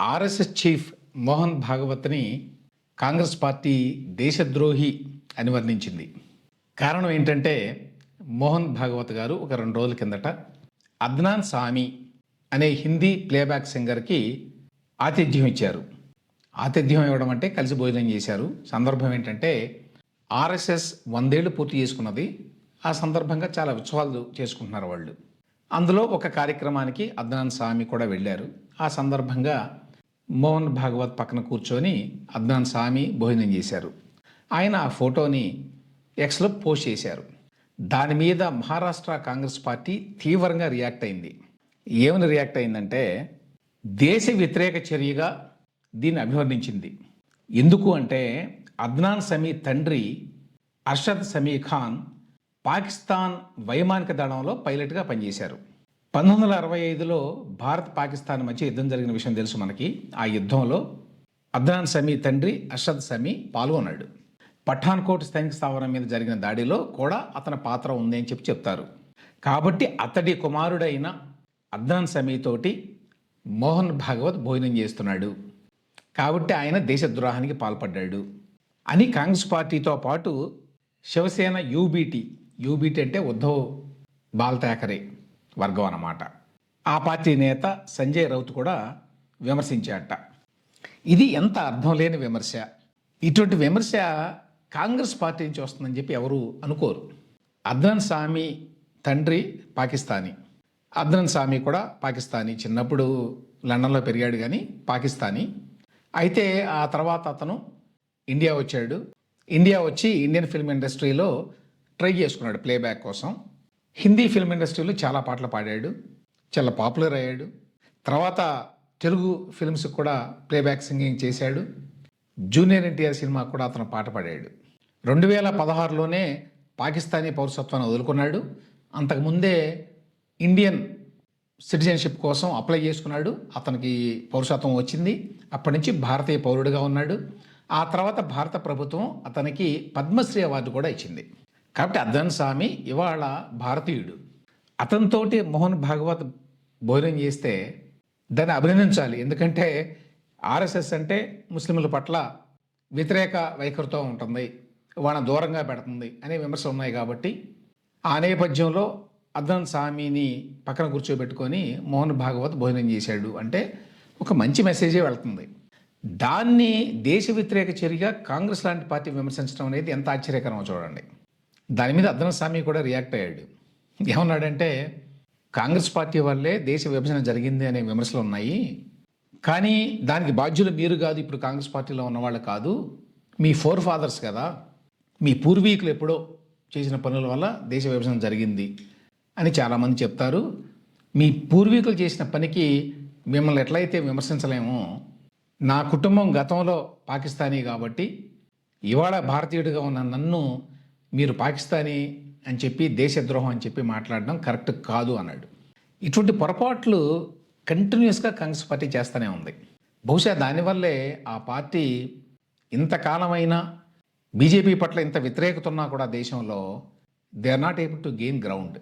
RSS chief Mohan భాగవత్ని Congress party దేశద్రోహి అని వర్ణించింది. కారణం ఏంటంటే మోహన్ భాగవత్ గారు ఒక రెండు రోజుల కిందట అద్నాన్ సామి అనే హిందీ ప్లేబ్యాక్ సింగర్కి ఆతిథ్యం ఇచ్చారు. ఆతిథ్యం ఇవ్వడం అంటే కలిసి భోజనం చేశారు. సందర్భం ఏంటంటే ఆర్ఎస్ఎస్ వందేళ్ళు పూర్తి చేసుకున్నది. ఆ సందర్భంగా చాలా ఉత్సవాలు చేసుకుంటున్నారు వాళ్ళు. అందులో ఒక కార్యక్రమానికి అద్నాన్ సామి కూడా వెళ్ళారు. ఆ సందర్భంగా మోహన్ భాగవత్ పక్కన కూర్చొని అద్నాన్ సామి భోజనం చేశారు. ఆయన ఆ ఫోటోని ఎక్స్లో పోస్ట్ చేశారు. దాని మీద మహారాష్ట్ర కాంగ్రెస్ పార్టీ తీవ్రంగా రియాక్ట్ అయింది. ఏమని రియాక్ట్ అయిందంటే దేశ వ్యతిరేక చర్యగా దీన్ని అభివర్ణించింది. ఎందుకు అంటే అద్నాన్ సమీ తండ్రి అర్షద్ సమీ ఖాన్ పాకిస్తాన్ వైమానిక దళంలో పైలట్గా పనిచేశారు. పంతొమ్మిది వందల అరవై ఐదులో భారత్ పాకిస్తాన్ మధ్య యుద్ధం జరిగిన విషయం తెలుసు మనకి. ఆ యుద్ధంలో అద్నాన్ సమీ తండ్రి అర్షద్ సమీ పాల్గొన్నాడు. పఠాన్కోట్ సైనిక స్థావరం మీద జరిగిన దాడిలో కూడా అతని పాత్ర ఉంది అని చెప్పి చెప్తారు. కాబట్టి అతడి కుమారుడైన అద్నాన్ సమీతోటి మోహన్ భాగవత్ భోజనం చేస్తున్నాడు. కాబట్టి ఆయన దేశద్రోహానికి పాల్పడ్డాడు. అని కాంగ్రెస్ పార్టీతో పాటు శివసేన యూబీటీ యూబీటీ అంటే ఉద్ధవ్ బాల్ థాకరే వర్గం అన్నమాట. ఆ పార్టీ నేత సంజయ్ రౌత్ కూడా విమర్శించాట ఇది ఎంత అర్థం లేని విమర్శ. ఇటువంటి విమర్శ కాంగ్రెస్ పార్టీ నుంచి వస్తుందని చెప్పి ఎవరు అనుకోరు. అద్నన్ సామి తండ్రి పాకిస్తానీ. అద్నన్ సామి కూడా పాకిస్తానీ. చిన్నప్పుడు లండన్లో పెరిగాడు కానీ పాకిస్తానీ. అయితే ఆ తర్వాత అతను ఇండియా వచ్చాడు. ఇండియా వచ్చి ఇండియన్ ఫిల్మ్ ఇండస్ట్రీలో ట్రై చేసుకున్నాడు ప్లేబ్యాక్ కోసం. హిందీ ఫిల్మ్ ఇండస్ట్రీలో చాలా పాటలు పాడాడు చాలా పాపులర్ అయ్యాడు. తర్వాత తెలుగు ఫిల్మ్స్ కూడా ప్లేబ్యాక్ సింగింగ్ చేశాడు. జూనియర్ ఎన్టీఆర్ సినిమా కూడా అతను పాట పాడాడు. రెండు వేల పదహారులోనే పాకిస్తానీ పౌరసత్వాన్ని వదులుకున్నాడు. అంతకుముందే ఇండియన్ సిటిజన్షిప్ కోసం అప్లై చేసుకున్నాడు. అతనికి పౌరసత్వం వచ్చింది. అప్పటి నుంచి భారతీయ పౌరుడిగా ఉన్నాడు. ఆ తర్వాత భారత ప్రభుత్వం అతనికి పద్మశ్రీ అవార్డు కూడా ఇచ్చింది. కాబట్టి అద్దాన్ స్వామి ఇవాళ భారతీయుడు. అతనితోటి మోహన్ భాగవత్ భోజనం చేస్తే దాన్ని అభినందించాలి. ఎందుకంటే ఆర్ఎస్ఎస్ అంటే ముస్లింల పట్ల వ్యతిరేక వైఖరితో ఉంటుంది. వాళ్ళని దూరంగా పెడుతుంది అనే విమర్శలు ఉన్నాయి కాబట్టి ఆ నేపథ్యంలో అద్దన్ స్వామిని పక్కన కూర్చోబెట్టుకొని మోహన్ భాగవత్ భోజనం చేశాడు. అంటే ఒక మంచి మెసేజే వెళ్తుంది. దాన్ని దేశ వ్యతిరేక చర్యగా కాంగ్రెస్ లాంటి పార్టీ విమర్శించడం అనేది ఎంత ఆశ్చర్యకరమో చూడండి. దాని మీద అద్దన స్వామి కూడా రియాక్ట్ అయ్యాడు. ఏమన్నాడంటే కాంగ్రెస్ పార్టీ వల్లే దేశ విభజన జరిగింది అనే విమర్శలు ఉన్నాయి. కానీ దానికి బాధ్యులు మీరు కాదు ఇప్పుడు కాంగ్రెస్ పార్టీలో ఉన్నవాళ్ళు కాదు. మీ ఫోర్ ఫాదర్స్ కదా మీ పూర్వీకులు ఎప్పుడో చేసిన పనుల వల్ల దేశ విభజన జరిగింది అని చాలామంది చెప్తారు. మీ పూర్వీకులు చేసిన పనికి మిమ్మల్ని ఎట్లయితే విమర్శించలేమో నా కుటుంబం గతంలో పాకిస్తానీ కాబట్టి ఇవాళ భారతీయుడిగా ఉన్న నన్ను మీరు పాకిస్తానీ అని చెప్పి దేశద్రోహం అని చెప్పి మాట్లాడడం కరెక్ట్ కాదు అన్నాడు. ఇటువంటి పొరపాట్లు కంటిన్యూస్గా కాంగ్రెస్ పార్టీ చేస్తూనే ఉంది. బహుశా దానివల్లే ఆ పార్టీ ఇంతకాలమైనా బీజేపీ పట్ల ఇంత వ్యతిరేకత ఉన్నా కూడా దేశంలో they are not able to gain ground.